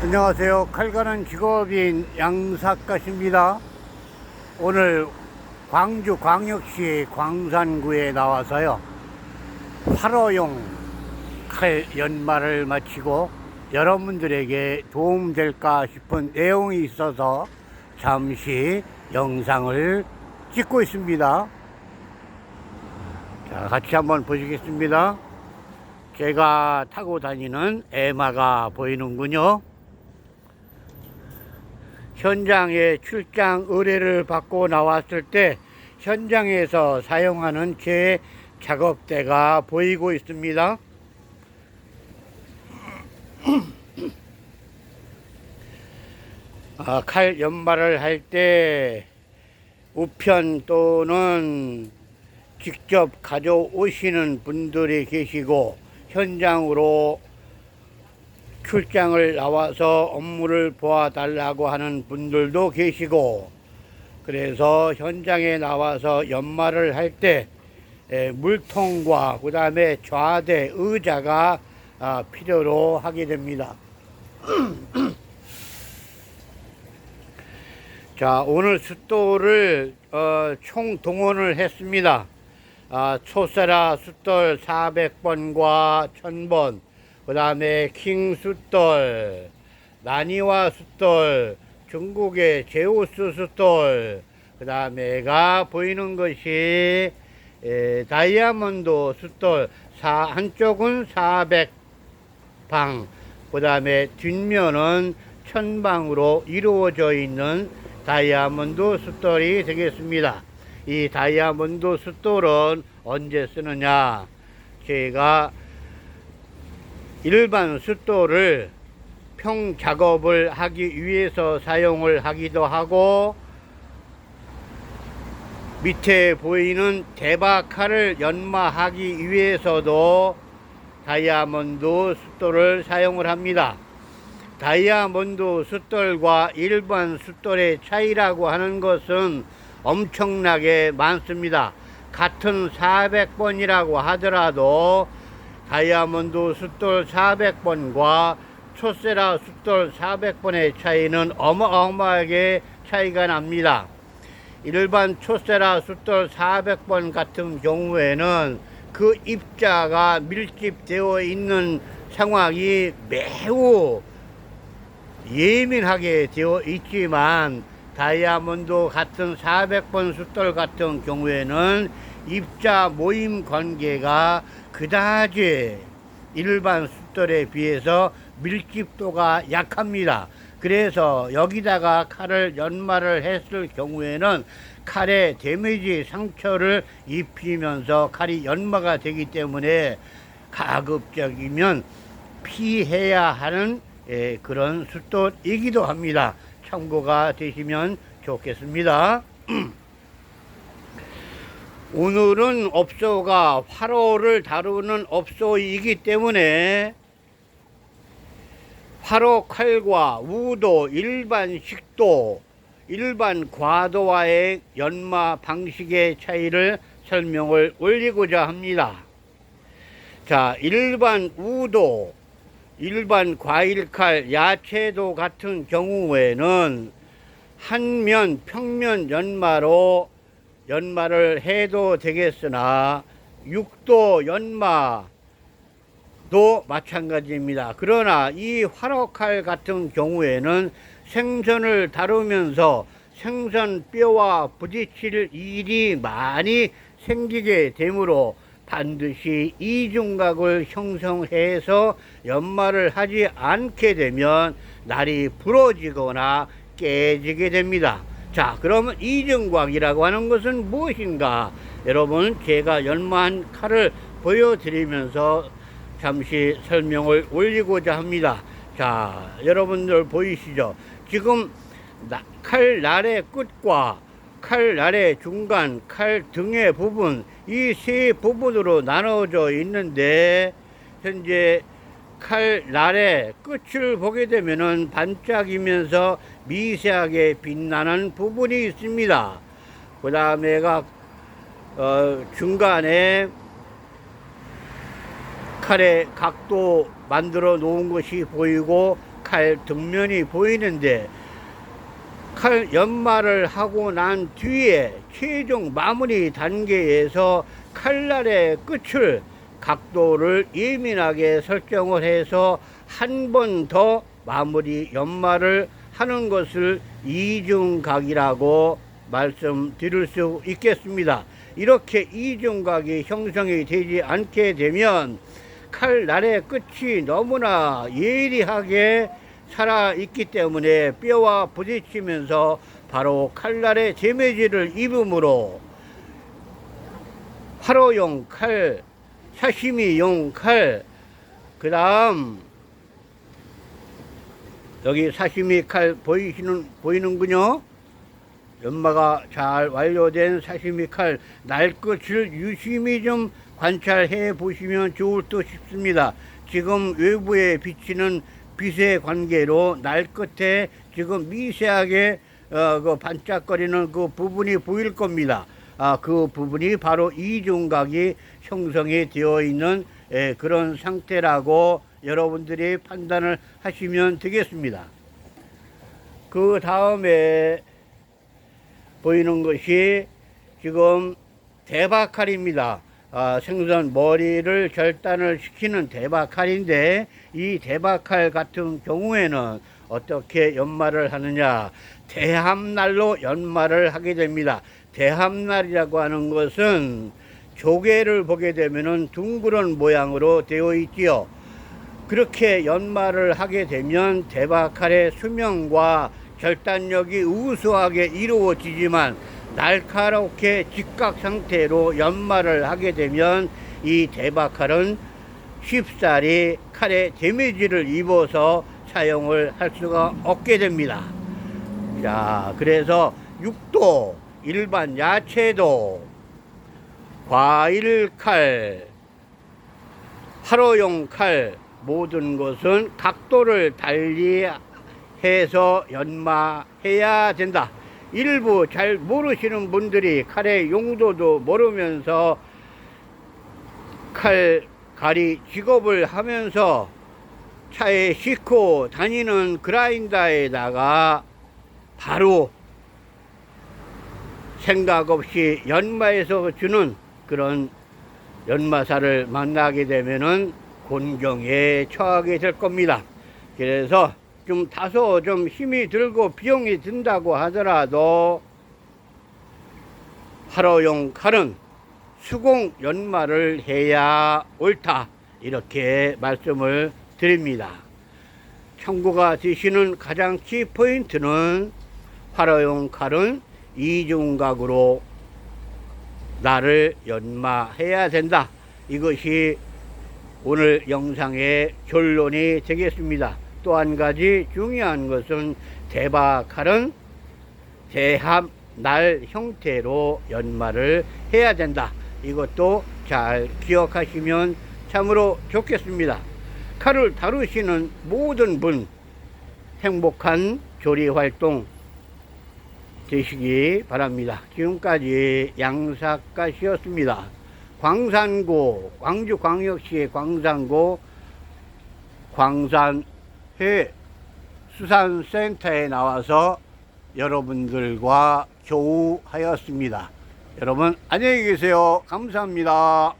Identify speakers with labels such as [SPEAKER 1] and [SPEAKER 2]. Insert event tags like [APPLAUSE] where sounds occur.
[SPEAKER 1] 안녕하세요. 칼가는 직업인 양사가십니다. 오늘 광주 광역시 광산구에 나와서요. 활어용 칼 연말을 마치고 여러분들에게 도움될까 싶은 내용이 있어서 잠시 영상을 찍고 있습니다. 자, 같이 한번 보시겠습니다. 제가 타고 다니는 에마가 보이는군요. 현장에 출장 의뢰를 받고 나왔을 때 현장에서 사용하는 제 작업대가 보이고 있습니다. [CLEARS THROAT] 아, 칼 연말을 할 때 우편 또는 직접 가져오시는 분들이 계시고 현장으로 출장을 나와서 업무를 보아달라고 하는 분들도 계시고 그래서 현장에 나와서 연말을 할 때 물통과 그 다음에 좌대 의자가 아, 필요로 하게 됩니다. [CLEARS THROAT] 자 오늘 숫돌을 어, 총 동원을 했습니다. 아, 초세라 숫돌 400번과 1000번 그 다음에 킹 숫돌 나니와 숫돌 중국의 제우스 숫돌 그 다음에 가 보이는 것이 에, 다이아몬드 숫돌 사, 한쪽은 400방 그 다음에 뒷면은 1000방으로 이루어져 있는 다이아몬드 숫돌이 되겠습니다. 이 다이아몬드 숫돌은 언제 쓰느냐? 제가 일반 숫돌을 평 작업을 하기 위해서 사용을 하기도 하고 밑에 보이는 대박칼을 연마하기 위해서도 다이아몬드 숫돌을 사용을 합니다. 다이아몬드 숫돌과 일반 숫돌의 차이라고 하는 것은 엄청나게 많습니다. 같은 400번이라고 하더라도 다이아몬드 숫돌 400번과 초세라 숫돌 400번의 차이는 어마어마하게 차이가 납니다. 일반 초세라 숫돌 400번 같은 경우에는 그 입자가 밀집되어 있는 상황이 매우 예민하게 되어 있지만 다이아몬드 같은 400번 숫돌 같은 경우에는 입자 모임 관계가 그다지 일반 숫돌에 비해서 밀집도가 약합니다. 그래서 여기다가 칼을 연마를 했을 경우에는 칼에 데미지 상처를 입히면서 칼이 연마가 되기 때문에 가급적이면 피해야 하는 예, 그런 숫돌이기도 합니다. 참고가 되시면 좋겠습니다. [CLEARS THROAT] 오늘은 업소가 화로를 다루는 업소이기 때문에 화로 칼과 우도, 일반 식도, 일반 과도와의 연마 방식의 차이를 설명을 올리고자 합니다. 자, 일반 우도, 일반 과일칼, 야채도 같은 경우에는 한 면 평면 연마로 연마를 해도 되겠으나 육도 연마도 마찬가지입니다. 그러나 이 화로칼 같은 경우에는 생선을 다루면서 생선 뼈와 부딪힐 일이 많이 생기게 되므로 반드시 이중각을 형성해서 연마를 하지 않게 되면 날이 부러지거나 깨지게 됩니다. 자, 그러면 이중각이라고 하는 것은 무엇인가? 여러분, 제가 연마한 칼을 보여드리면서 잠시 설명을 올리고자 합니다. 자, 여러분들 보이시죠? 지금 나- 칼 날의 끝과 칼 날의 중간, 칼 등의 부분, 이 세 부분으로 나눠져 있는데, 현재 칼 날의 끝을 보게 되면은 반짝이면서 미세하게 빛나는 부분이 있습니다. 그 다음에가 어, 중간에 칼의 각도 만들어 놓은 것이 보이고 칼 등면이 보이는데 칼 연마를 하고 난 뒤에 최종 마무리 단계에서 칼날의 끝을 각도를 예민하게 설정을 해서 한 번 더 마무리 연마를 하는 것을 이중각이라고 말씀드릴 수 있겠습니다. 이렇게 이중각이 형성이 되지 않게 되면 칼날의 끝이 너무나 예리하게 살아 있기 때문에 뼈와 부딪히면서 바로 칼날의 데미지를 입으므로 화로용 칼, 사시미 용 칼, 그 다음 여기 사시미 칼 보이시는 보이는군요. 연마가 잘 완료된 사시미 칼 날끝을 유심히 좀 관찰해 보시면 좋을 듯 싶습니다. 지금 외부에 비치는 빛의 관계로 날 끝에 지금 미세하게 어, 그 반짝거리는 그 부분이 보일 겁니다. 아, 그 부분이 바로 이중각이 형성이 되어 있는 예, 그런 상태라고 여러분들이 판단을 하시면 되겠습니다. 그 다음에 보이는 것이 지금 대박칼입니다. 아, 생선 머리를 절단을 시키는 대박칼인데 이 대박칼 같은 경우에는 어떻게 연마를 하느냐 대함날로 연마를 하게 됩니다. 대함날이라고 하는 것은 조개를 보게 되면은 둥그런 모양으로 되어 있지요. 그렇게 연마를 하게 되면 대박칼의 수명과 결단력이 우수하게 이루어지지만 날카롭게 직각 상태로 연마를 하게 되면 이 대박칼은 쉽사리 칼에 데미지를 입어서 사용을 할 수가 없게 됩니다. 자, 그래서 육도, 일반 야채도, 과일 칼, 화로용 칼, 모든 것은 각도를 달리 해서 연마해야 된다. 일부 잘 모르시는 분들이 칼의 용도도 모르면서 칼 가리 직업을 하면서 차에 싣고 다니는 그라인더에다가 바로 생각 없이 연마해서 주는 그런 연마사를 만나게 되면은 곤경에 처하게 될 겁니다. 그래서 좀 다소 좀 힘이 들고 비용이 든다고 하더라도 화로용 칼은 수공 연마를 해야 옳다. 이렇게 말씀을 드립니다. 청구가 되시는 가장 키 포인트는 화로용 칼은 이중각으로 나를 연마해야 된다. 이것이 오늘 영상의 결론이 되겠습니다. 또 한 가지 중요한 것은 대박칼은 대합 날 형태로 연마를 해야 된다. 이것도 잘 기억하시면 참으로 좋겠습니다. 칼을 다루시는 모든 분 행복한 조리 활동 되시기 바랍니다. 지금까지 양사가시였습니다. 광산고, 광주광역시의 광산고 광산회 수산센터에 나와서 여러분들과 교우하였습니다. 여러분 안녕히 계세요. 감사합니다.